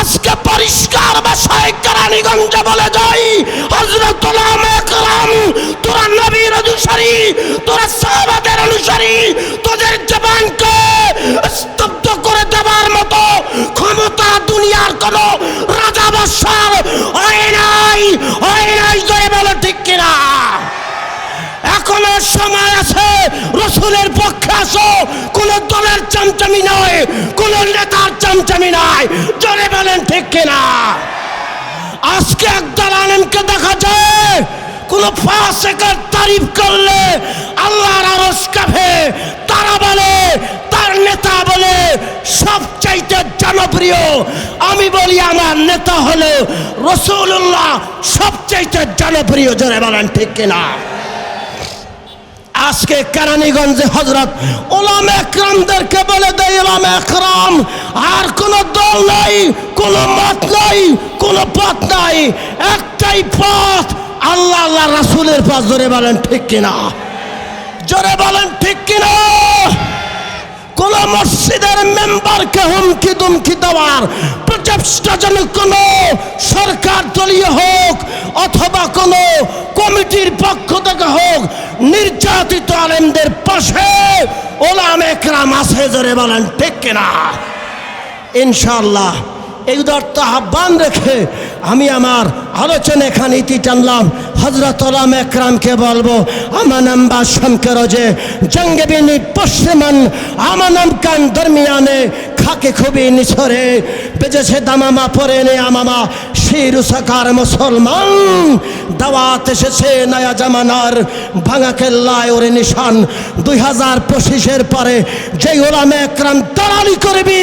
আজকে পরিষ্কার ভাষায় কেরানীগঞ্জ বলে যাই হজরত তোরা নবীর অনুসারী, তোরা সাহাবাদের অনুসারী, তোদের জবানকে স্তব্ধ করে দেওয়ার মতো ক্ষমতা দুনিয়ার কোন রাজা বাদশার হয় নাই হয় নাই করে বলো ঠিক কিনা? এখনও সময় আছে, রসুলের পক্ষে আসো কোন দলের চামচামি নয়, কোন নেতার চামচামি নয়, জোরে বলেন ঠিক কিনা? আজকে একদল আলেমকে দেখা যায়, কোন ফাসেকের তারিফ করলে আল্লাহর আরস কাফে তারা বলে, তার নেতা বলে, সবচাইতে জনপ্রিয়, আমি বলি আমার নেতা হলো রসুল্লাহ সবচাইতে জনপ্রিয়, জোরে বলেন ঠিক কিনা? আজকে কেরানীগঞ্জে হজরত ওলাম একরামদেরকে বলে দেয় ওলাম একরাম, আর কোন দল নাই, কোন মত নাই, কোন পথ নাই, একটাই পথ, আল্লাহ আল্লাহ রাসুলের পথ। জোরে বলেন ঠিক কিনা? জোরে বলেন ঠিক কিনা? কোন মসজিদের মেম্বারকে হুমকি দুমকি দেওয়ার প্রচেষ্টা যেন কোন সরকার দলীয় হোক অথবা কোন কমিটির পক্ষ থেকে হোক, নির্যাতিত আলেমদের পাশে ওলাম একরাম আছে জোরে বলেন, ঠিক কিনা? ইনশাল্লাহ এই উদার্ত আহ্বান রেখে আমি আমার আলোচনা এখানে ইতি টানলাম। হজরত ওলাম একরামকে বলব আমানাম বা শমকে রোজে, জঙ্গে বিনি পশ্চিমান আমানাম কান দরমিয়ানে, খাকে খুবই নিছরে, বেজেছে দামামা পরে নে আমামা, শির সাকার মুসলমান, দাওয়াত এসেছে নয়া জামানার ভাঙা কেল্লায় ওরে নিশান। দুই হাজার পঁচিশের পরে যেই ওলামে একরাম দালালি করবি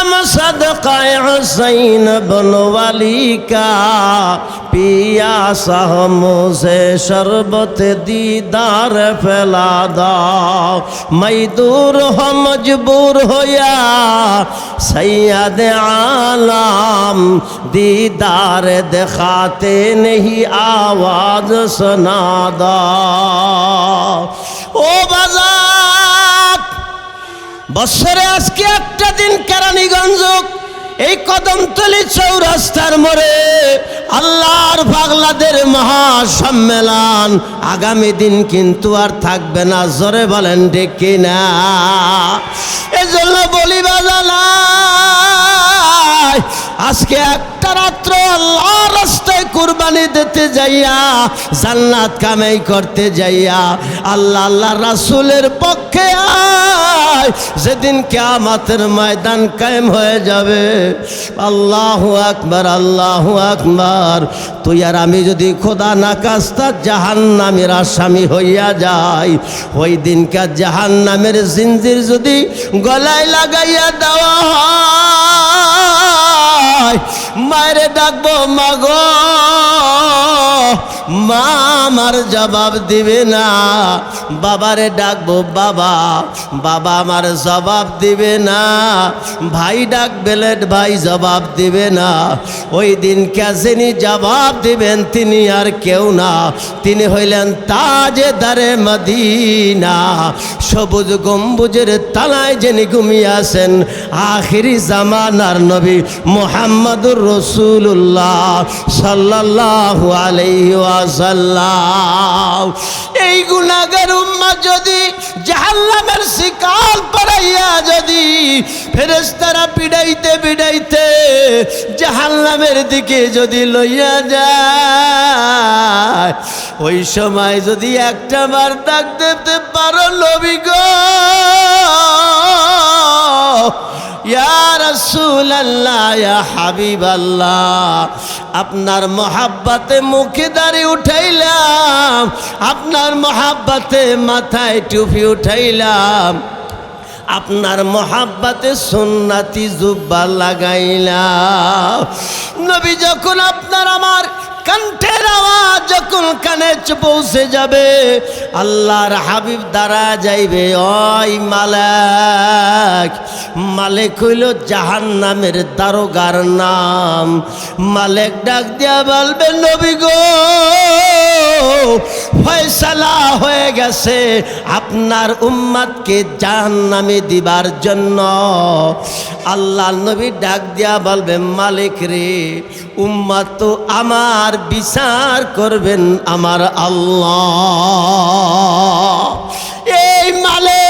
غلام صدقہ حسین بن والی کا پیا سہم سے شربت دیدار پھیلا دا مزدور ہو مجبور ہویا سید عالم دیدار دکھاتے نہیں آواز سنا دا او بازار বছরে আজকে একটা দিন কেরানীগঞ্জ এই কদমতলি চৌরাস্তার মোড়ে আল্লাহর পাগলাদের মহা সম্মেলন আগামী দিন কিন্তু আর থাকবে না, জোরে বলেন ডেকে না এজন্য বলি বাজালাই আজকে একটা রাত্র আল্লাহ রাস্তায় কুরবানি দিতে যাইয়া, জান্নাত কামাই করতে যাইয়া, আল্লাহ আল্লাহ রাসূলের পক্ষে আয়। যেদিন কিয়ামতের ময়দান কায়েম হয়ে যাবে। আল্লাহু আকবার আল্লাহু আকবার। তুই আর আমি যদি খোদা না কাস্তা জাহান্নামের আসামি হইয়া যাই, ওই দিনকার জাহান্নামের জিঞ্জির যদি গলায় লাগাইয়া দেওয়া হয়। মায়েরে ডাকবো মাগো মা আমার জবাব দিবে না। বাবারে ডাকবো, বাবা বাবা আমার জবাব দিবে না। ভাই ডাক, বেলেট ভাই জবাব দিবে না। ওই দিন ক্যাসেনি জবাব দিবেন, তিনি আর কেউ না। তিনি হইলেন তাজে দারে মদিনা। সবুজ গম্বুজের তালায় যিনি ঘুমিয়ে আছেন, আখিরি জামানার নবী মোহাম্মদুর রসুল্লাহ সাল্লাল্লাহু আলাইহি ওয়াসাল্লাম। এই গুনাহগার উম্মাহ যদি জাহান্নামের শিকাল পড়াইয়া যদি ফেরেশতারা পিড়াইতে পিড়াইতে জাহান্নামের দিকে যদি লইয়া যায়, ওই সময় যদি একটা বার ডাক দিতে পারো নবী আপনার মহাব্বাতে মুখে দাড়ি উঠাইলাম, আপনার মহাব্বাতে মাথায় টুপি উঠাইলাম, আপনার মহাব্বাতে সুন্নাতি জুব্বা লাগাইলাম। নবী যখন আপনার আমার কণ্ঠের আওয়াজ যখন কানে পৌঁছে যাবে, আল্লাহর হাবিব দ্বারা যাইবে, ওই মালাক, মালিক হইল জাহান নামের দারোগার নাম। মালিক ডাক দিয়া বলবে, নবী গো গেছে আপনার উম্মাদকে জাহান নামে দিবার জন্য। আল্লাহ নবী ডাক দিয়া বলবে, মালিক রে, উম্মাদ তো আমার বিচার করবেন আমার আল্লাহ। এই মালিক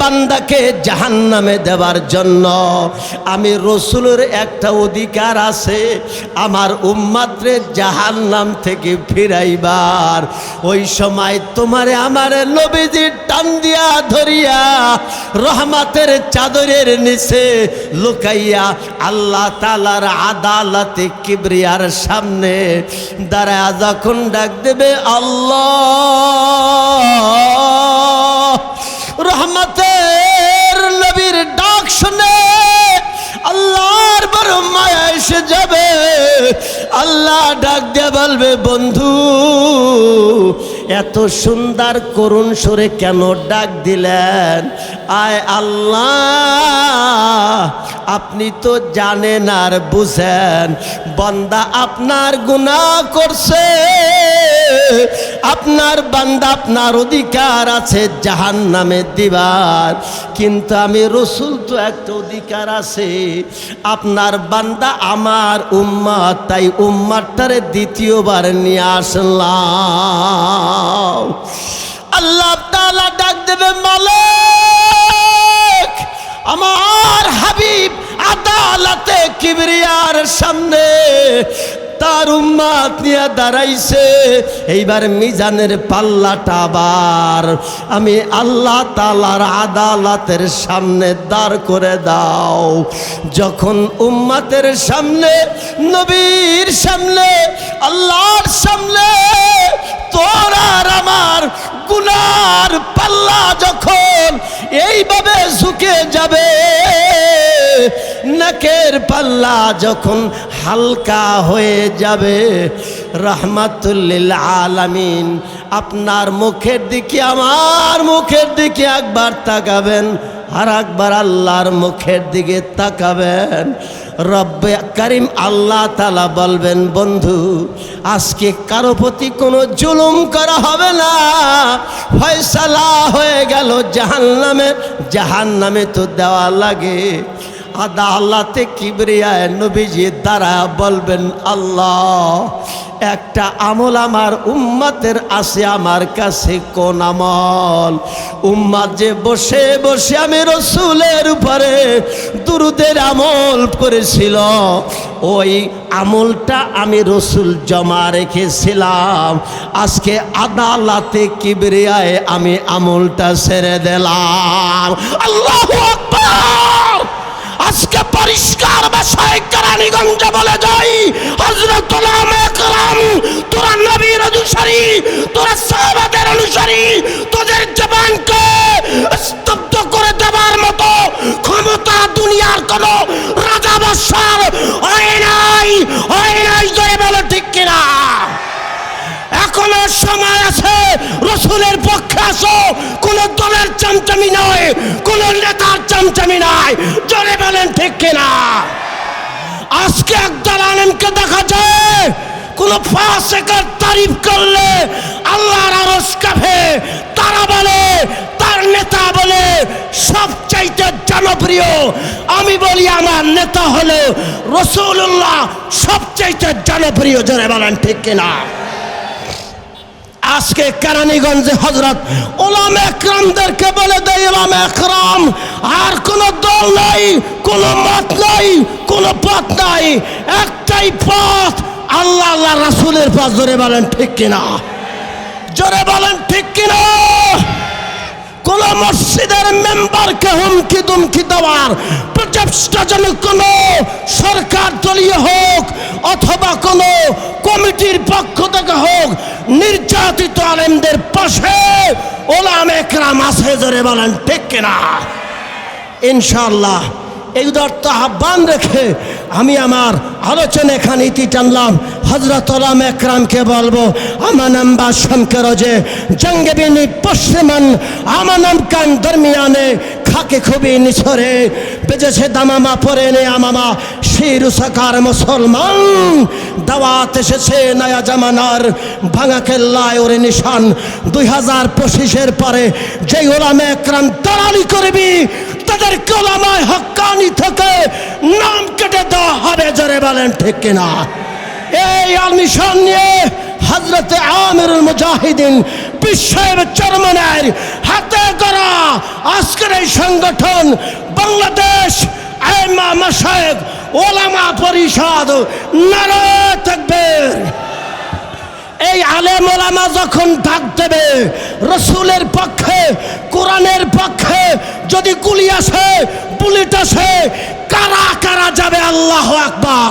বান্দাকে জাহান নামে দেওয়ার জন্য আমি রসুলের একটা অধিকার আছে, আমার উম্মাত্রে জাহান নাম থেকে ফিরাইবার। ওই সময় তোমারে আমার নবীজির টান দিয়া ধরিয়া রহমাতের চাদরের নিচে লুকাইয়া আল্লাহ তালার আদালতে কিবরিয়ার সামনে দাঁড়ায় যখন ডাক দেবে আল্লাহ রহমতের নবীর ডাক শুনে আল্লাহর বড় মায়া এসে যাবে। আল্লাহ ডাক দিয়ে বলবে, বন্ধু, এত সুন্দর করুণ সুরে কেন ডাক দিলেন? আয় আল্লাহ, আপনি তো জানেন আর বুঝেন। বন্দা আপনার গুনাহ করছে। আপনার বান্দা, আপনার অধিকার আছে জাহান নামে দিবার। কিন্তু আমি রসুল তো একটা অধিকার আছে। আপনার বান্দা আমার উম্মাদ, তাই উম্মাদটারে দ্বিতীয়বার নিয়ে আসলাম। আল্লাহ তাআলা ডাক দেবে, মালিক, আমার হাবিব আদালতে কিবরিয়ার সামনে তার উম্মাত নিয়ে দাঁড়াইছে। এইবার মিজানের পাল্লাটা আবার আমি আল্লাহ তালার আদালতের সামনে দাঁড় করে দাও। যখন উম্মাতের সামনে, নবীর সামনে, আল্লাহর সামনে তোর আর আমার গুনার পাল্লা যখন এইভাবে ঝুঁকে যাবে, নাকের পাল্লা যখন হালকা হয়ে যাবে, রহমাতুল্লিল আলামিন আপনার মুখের দিকে, আমার মুখের দিকে একবার তাকাবেন আর একবার আল্লাহর মুখের দিকে তাকাবেন। রব্বে করিম আল্লাহ তালা বলবেন, বন্ধু, আজকে কারও প্রতি কোনো জুলুম করা হবে না। ফয়সালা হয়ে গেল জাহান নামে জাহান নামে তো দেওয়া লাগে। আদা আল্লাহতে কিবরিয়ায় নবীজি দ্বারা বলবেন, আল্লাহ একটা আমল আমার উম্মাতের আছে আমার কাছে কোন আমল? উম্মাত যে বসে বসে আমি রসুলের উপরে দুরুদের আমল করেছিল। ওই আমলটা আমি রসুল জমা রেখেছিলাম। আজকে আদালতে কিবরিয়ায় আমি আমলটা ছেড়ে দিলাম। আল্লাহ আকবার! পরিষ্কার ভাষায় কেরানীগঞ্জ বলে যাই হজরত একরাম, তোরা নবীর অনুসারী, তোরা সাহাবাদের অনুসারী, তোদের জবানকে স্তব্ধ করে দেবার মতো ক্ষমতা দুনিয়ার কোন রাজা বাদশার হয় নাই হয় নাই জয় বলে ঠিক কিনা? এখনও সময় আছে, রসুলের পক্ষে আসো, কোন দলের চামচামি নয়, কোন নেতার চামচামি নয়, জোরে কিনা? আজকে একদল আলেমকে দেখা যায়, কোন ফাসেকের তারিফ করলে আল্লাহর আরস কাফে তারা বলে, তার নেতা বলে, সবচাইতে জনপ্রিয়, আমি বলি আমার নেতা হলো রসুল্লাহ সবচাইতে জনপ্রিয়, জোরে বলেন ঠিক কিনা? আজকে কেরানীগঞ্জে হজরত ওলাম একরামদেরকে বলে দেয় ওলাম একরাম, আর কোন দল নাই, কোন মত নাই, কোন পথ নাই, একটাই পথ, আল্লাহ আল্লাহ রাসুলের পথ। জোরে বলেন, ঠিক কিনা? জোরে বলেন, ঠিক কিনা? কোন মসজিদের মেম্বারকে হুমকি দুমকি দেওয়ার প্রচেষ্টা যেন কোন সরকার দলীয় হোক অথবা কোন কমিটির পক্ষ থেকে হোক, নির্যাতিত আলেমদের পাশে ওলাম একরাম আছে জোরে বলেন, ঠিক কিনা? ইনশাল্লাহ এই উদার্ত আহ্বান রেখে আমি আমার আলোচনা এখানে ইতি টানলাম। হজরত ওলাম একরামকে বলব আমানাম বা শঙ্কর যে জঙ্গে বিনি পশ্চিমান আমানাম কান দরমিয়ানে খাকে খুবই নিছরে। বেজেছে দামামা পরে নে আমামা। শির সাকার মুসলমান। দাওয়াত এসেছে নয়া জামানার। ভাঙা কেল্লায় ওরে নিশান। দুই হাজার পঁচিশের পরে যে ওলামে একরাম দালালি করবি, তাদের কলামায় হক্কানি থেকে নাম কেটে দেওয়া হবে, জোরে বলেন ঠিক কিনা? এই মিশন নিয়ে হজরত আমিরুল মুজাহিদিন বিশ্বের চেয়ারম্যানের হাতে করা আজকের এই সংগঠন বাংলাদেশ ওলামা পরিষদ থাকবে এই আলেম ওলামা যখন ডাক দেবে, রসুলের পক্ষে, কোরআনের পক্ষে, যদি গুলি আসে, বুলেট আসে, কারা কারা যাবে আল্লাহ আকবার।